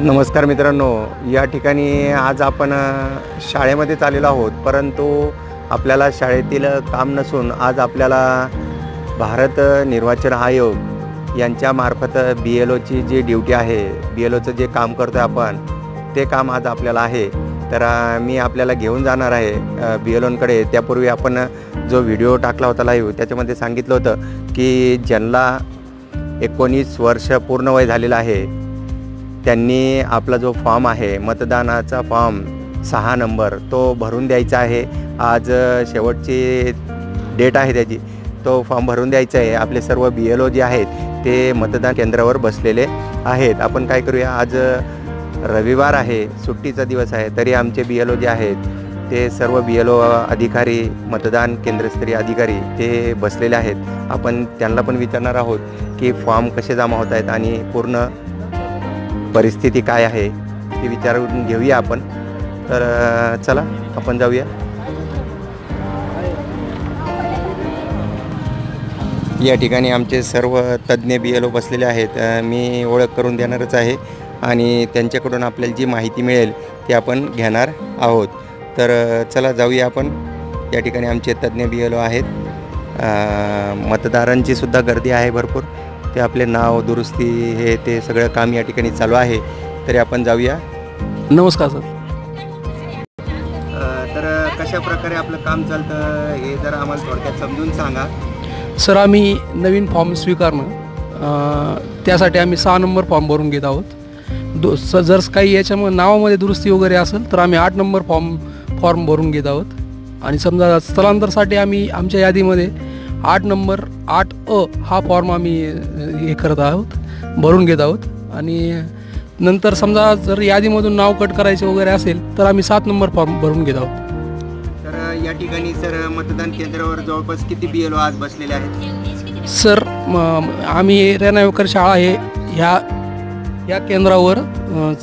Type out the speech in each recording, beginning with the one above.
नमस्कार मित्रांनो या ठिकाणी आज आपण शाळेमध्येच आलेलो आहोत परंतु आपल्याला शाळेतील काम नसून आज आपल्याला भारत निर्वाचन आयोग यांच्यामार्फत बी एल ओची जी ड्युटी आहे बी एल ओचं जे काम करतो आहे आपण ते काम आज आपल्याला आहे. तर मी आपल्याला घेऊन जाणार आहे बी एल ओंकडे त्यापूर्वी आपण जो व्हिडिओ टाकला होता लाईव्ह त्याच्यामध्ये सांगितलं होतं की ज्यांना एकोणीस वर्ष पूर्ण वय झालेलं आहे त्यांनी आपला जो फॉर्म आहे मतदानाचा फॉर्म सहा नंबर तो भरून द्यायचा आहे. आज शेवटची डेट आहे त्याची. तो फॉर्म भरून द्यायचा आहे. आपले सर्व बी एल ओ जे आहेत ते मतदान केंद्रावर बसलेले आहेत. आपण काय करूया आज रविवार आहे सुट्टीचा दिवस आहे तरी आमचे बी एल ओ जे आहेत ते सर्व बी एल ओ अधिकारी मतदान केंद्रस्तरीय अधिकारी ते बसलेले आहेत. आपण त्यांना पण विचारणार आहोत की फॉर्म कसे जमा होत आहेत आणि पूर्ण परिस्थिती काय आहे ते विचारून घेऊया आपण. तर चला आपण जाऊया. या ठिकाणी आमचे सर्व तज्ज्ञ बी एल ओ बसलेले आहेत. मी ओळख करून देणारच आहे आणि त्यांच्याकडून आपल्याला जी माहिती मिळेल ती आपण घेणार आहोत. तर चला जाऊया आपण. या ठिकाणी आमचे तज्ज्ञ बी एल ओ आहेत. मतदारांची सुद्धा गर्दी आहे भरपूर. ते आपले नाव दुरुस्ती हे ते सगळं काम या ठिकाणी चालू आहे. तरी आपण जाऊया. नमस्कार सर. तर कशा प्रकारे आपलं काम चालतं हे जर आम्हाला थोडक्यात समजून सांगा. सर आम्ही नवीन फॉर्म स्वीकारणं त्यासाठी आम्ही सहा नंबर फॉर्म भरून घेत आहोत. दो स जर काही याच्यामध्ये नावामध्ये दुरुस्ती वगैरे असेल तर आम्ही आठ नंबर फॉर्म फॉर्म भरून घेत आहोत. आणि समजा स्थलांतरसाठी आम्ही आमच्या यादीमध्ये आठ नंबर आठ अ हा फॉर्म आम्ही हे करत आहोत भरून घेत आहोत. आणि नंतर समजा जर यादीमधून नाव कट करायचे वगैरे असेल तर आम्ही सात नंबर फॉर्म भरून घेत आहोत. तर या ठिकाणी सर मतदान केंद्रावर जवळपास किती बी एल ओ आज बसलेले आहेत? सर आम्ही रेणावेकर शाळा आहे ह्या या केंद्रावर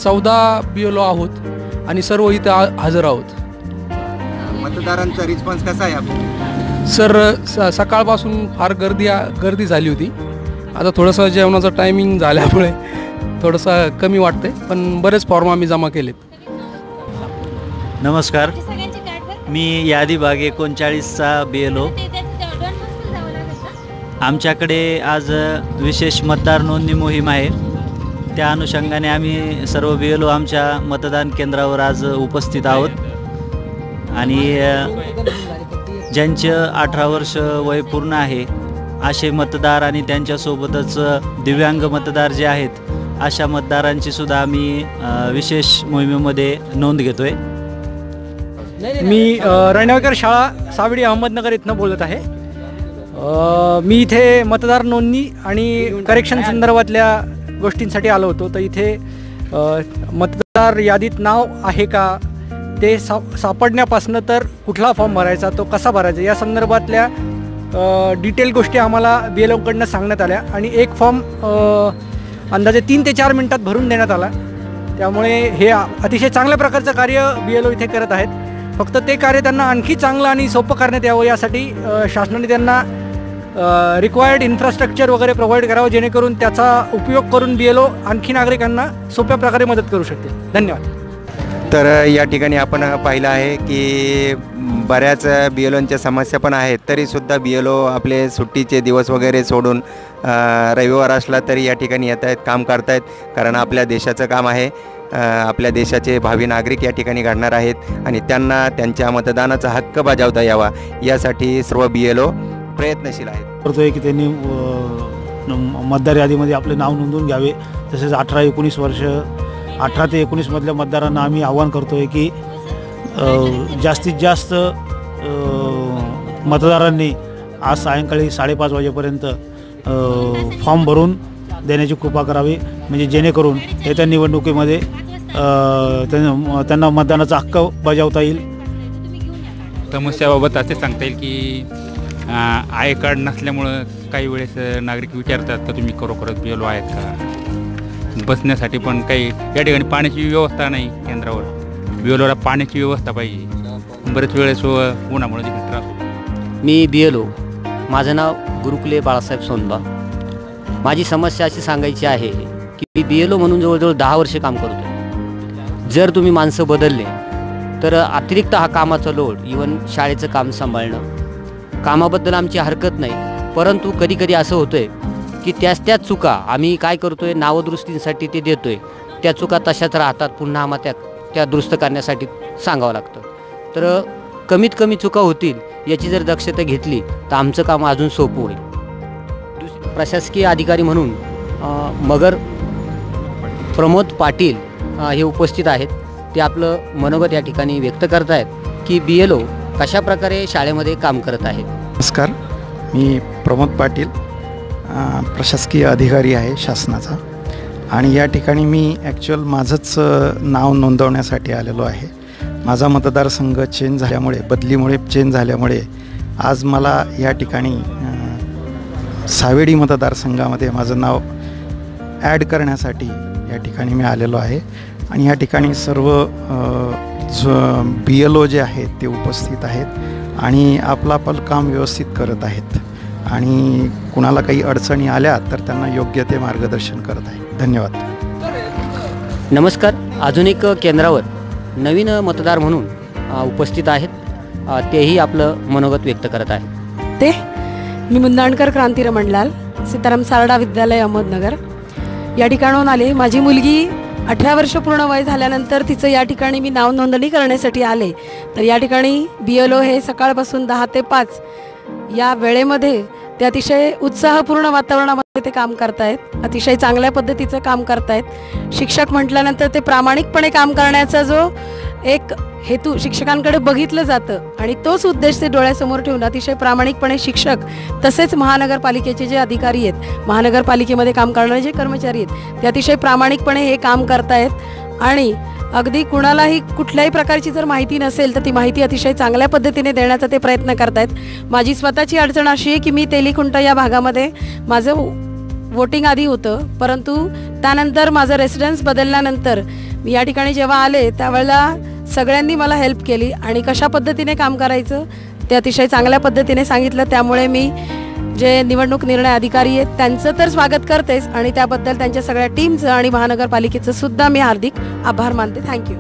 चौदा बी एल ओ आहोत आणि सर्व इथं हजर आहोत. मतदारांचा रिस्पॉन्स कसा आहे आपण सर स सकाळपासून फार गर्दी आ- गर्दी झाली होती. आता थोडंसं जेवणाचं टायमिंग झाल्यामुळे थोडंसं कमी वाटतंय पण बरेच फॉर्म आम्ही जमा केलेत. नमस्कार. मी यादी भाग एकोणचाळीसचा बी एल ओ आमच्याकडे आज विशेष मतदार नोंदणी मोहीम आहे. त्या अनुषंगाने आम्ही सर्व बी एल ओ आमच्या मतदान केंद्रावर आज उपस्थित आहोत. आणि ज्यांचे अठरा वर्ष वय पूर्ण आहे असे मतदार आणि त्यांच्यासोबतच दिव्यांग मतदार जे आहेत अशा मतदारांची सुद्धा आम्ही विशेष मोहिमेमध्ये नोंद घेतोय. मी रणवेकर शाळा सावडी अहमदनगर इथनं बोलत आहे. मी इथे मतदार नोंदणी आणि करेक्शन संदर्भातल्या गोष्टींसाठी आलो होतो. तर इथे मतदार यादीत नाव आहे का? ते सा सापडण्यापासनं तर कुठला फॉर्म भरायचा तो कसा भरायचा या संदर्भातल्या डिटेल गोष्टी आम्हाला बी एल ओकडनं सांगण्यात आल्या आणि एक फॉर्म अंदाजे तीन ते चार मिनटात भरून देण्यात आला. त्यामुळे हे अतिशय चांगल्या प्रकारचं कार्य बी एल ओ इथे करत आहेत. फक्त ते कार्य त्यांना आणखी चांगलं आणि सोपं करण्यात यावं यासाठी शासनाने त्यांना रिक्वायर्ड इन्फ्रास्ट्रक्चर वगैरे प्रोव्हाइड करावं जेणेकरून त्याचा उपयोग करून बी एल ओ आणखी नागरिकांना सोप्या प्रकारे मदत करू शकतील. धन्यवाद. तर या ठिकाणी आपण पाहिलं आहे की बऱ्याच बी एल ओंच्या समस्या पण आहेत तरीसुद्धा बी एल ओ आपले सुट्टीचे दिवस वगैरे सोडून रविवार असला तरी या ठिकाणी येत आहेत काम करतायत कारण आपल्या देशाचं काम आहे. आपल्या देशाचे भावी नागरिक या ठिकाणी घडणार आहेत आणि त्यांना त्यांच्या मतदानाचा हक्क बजावता यावा यासाठी सर्व बी एल ओ प्रयत्नशील आहेत. करतोय की त्यांनी मतदार यादीमध्ये आपले नाव नोंदवून घ्यावे तसेच अठरा एकोणीस वर्ष अठरा ते एकोणीसमधल्या मतदारांना आम्ही आवाहन आहे की जास्तीत जास्त मतदारांनी आज सायंकाळी साडेपाच वाजेपर्यंत फॉर्म भरून देण्याची कृपा करावी. म्हणजे जेणेकरून येत्या निवडणुकीमध्ये त्यांना त्यांना मतदानाचा हक्क बजावता येईल. समस्याबाबत असे सांगता येईल की आय कार्ड नसल्यामुळं काही वेळेस नागरिक विचारतात का तुम्ही खरोखरच बी आहेत का? बसण्यासाठी पण काही या ठिकाणी पाण्याची व्यवस्था नाही केंद्रावर. बी पाण्याची व्यवस्था पाहिजे. बरेच वेळेस व उन्हामुळे त्रास होतो. मी बी माझं नाव गुरुकुले बाळासाहेब सोनबा. माझी समस्या अशी सांगायची आहे की मी बी एल ओ म्हणून जवळजवळ दहा वर्षे काम करतो जर तुम्ही माणसं बदलले तर अतिरिक्त हा कामाचा लोड इवन शाळेचं काम सांभाळणं कामाबद्दल आमची हरकत नाही. परंतु कधीकधी असं होतं आहे की त्याच त्याच चुका आम्ही काय करतो आहे नावदुरुस्तींसाठी ते देतो आहे त्या चुका तशाच राहतात पुन्हा आम्हाला त्या त्या दुरुस्त करण्यासाठी सांगावं लागतं. तर कमीत कमी चुका होतील याची जर दक्षता घेतली तर आमचं काम अजून सोपं होईल. दुस- प्रशासकीय अधिकारी म्हणून मगर प्रमोद पाटील हे उपस्थित आहेत. ते आपलं मनोगत या ठिकाणी व्यक्त करत आहेत की बी एल ओ कशाप्रकारे शाळेमध्ये काम करत आहेत. नमस्कार. मी प्रमोद पाटील प्रशासकीय अधिकारी आहे शासनाचा. आणि या ठिकाणी मी ॲक्च्युअल माझंच नाव नोंदवण्यासाठी आलेलो आहे. माझा मतदारसंघ चेंज झाल्यामुळे बदलीमुळे चेंज झाल्यामुळे आज मला या ठिकाणी सावेडी मतदारसंघामध्ये माझं नाव ॲड करण्यासाठी या ठिकाणी मी आलेलो आहे. आणि या ठिकाणी सर्व बी एल ओ जे आहेत ते उपस्थित आहेत आणि आपला आपलं काम व्यवस्थित करत आहेत. आणि कुणाला काही अडचणी आल्या तर त्यांना योग्य ते मार्गदर्शन करत आहे. धन्यवाद. नमस्कार. अजून एक केंद्रावर नवीन मतदार म्हणून उपस्थित आहेत. तेही आपलं मनोगत व्यक्त करत आहेत. ते मी मुंदाणकर क्रांती रमणलाल सीताराम सारडा विद्यालय अहमदनगर. या ठिकाणाहून आले. माझी मुलगी अठरा वर्ष पूर्ण वय झाल्यानंतर तिचं या ठिकाणी मी नाव नोंदणी करण्यासाठी आले. तर या ठिकाणी बी एल ओ हे सकाळपासून दहा ते पाच या वेळेमध्ये ते अतिशय उत्साहपूर्ण वातावरणामध्ये ते काम करतायत. अतिशय चांगल्या पद्धतीचं काम करतायत. शिक्षक म्हटल्यानंतर ते प्रामाणिकपणे काम करण्याचा जो एक हेतू शिक्षकांकडे बघितलं जातं आणि तोच उद्देश ते डोळ्यासमोर ठेवून अतिशय प्रामाणिकपणे शिक्षक तसेच महानगरपालिकेचे जे अधिकारी आहेत महानगरपालिकेमध्ये काम करणारे जे कर्मचारी आहेत ते अतिशय प्रामाणिकपणे हे काम करतायत. आणि अगदी कुणालाही कुठल्याही प्रकारची जर माहिती नसेल तर ती माहिती अतिशय चांगल्या पद्धतीने देण्याचा ते प्रयत्न करतायत. माझी स्वतःची अडचण अशी आहे की मी तेलीखुंट या भागामध्ये माझं वोटिंग आधी होतं परंतु त्यानंतर माझं रेसिडेन्स बदलल्यानंतर मी या ठिकाणी जेव्हा आले त्यावेळेला सगळ्यांनी मला हेल्प केली आणि कशा पद्धतीने काम करायचं ते अतिशय चांगल्या पद्धतीने सांगितलं. त्यामुळे मी जे निवडणूक निर्णय अधिकारी आहेत त्यांचं तर स्वागत करतेच. आणि त्याबद्दल त्यांच्या सगळ्या टीमचं आणि महानगरपालिकेचं सुद्धा मी हार्दिक आभार मानते. थँक्यू